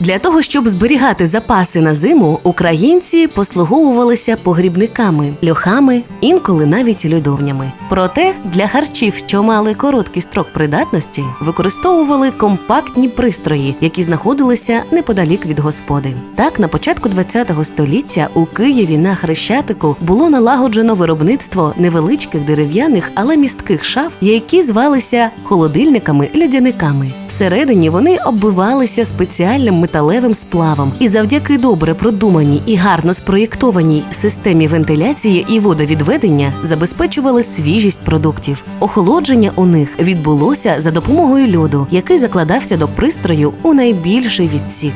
Для того, щоб зберігати запаси на зиму, українці послуговувалися погрібниками, льохами, інколи навіть льодовнями. Проте для харчів, що мали короткий строк придатності, використовували компактні пристрої, які знаходилися неподалік від господи. Так, на початку ХХ століття у Києві на Хрещатику було налагоджено виробництво невеличких дерев'яних, але містких шаф, які звалися холодильниками-льодяниками. Всередині вони оббивалися спеціальним металевим сплавом, і завдяки добре продуманій і гарно спроєктованій системі вентиляції і водовідведення забезпечували свіжість продуктів. Охолодження у них відбулося за допомогою льоду, який закладався до пристрою у найбільший відсік.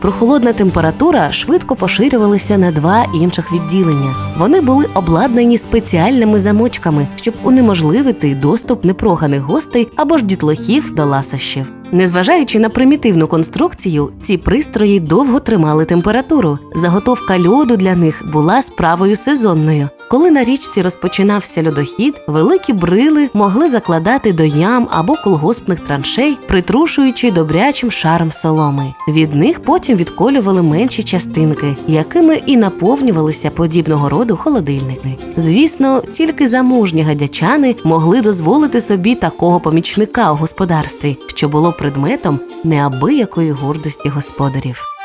Прохолодна температура швидко поширювалася на два інших відділення. Вони були обладнані спеціальними замочками, щоб унеможливити доступ непроханих гостей або ж дітлахів до ласощів. Незважаючи на примітивну конструкцію, ці пристрої довго тримали температуру. Заготовка льоду для них була справою сезонною. Коли на річці розпочинався льодохід, великі брили могли закладати до ям або колгоспних траншей, притрушуючи добрячим шаром соломи. Від них потім відколювали менші частинки, якими і наповнювалися подібного роду холодильники. Звісно, тільки заможні гадячани могли дозволити собі такого помічника у господарстві, що було предметом неабиякої гордості господарів.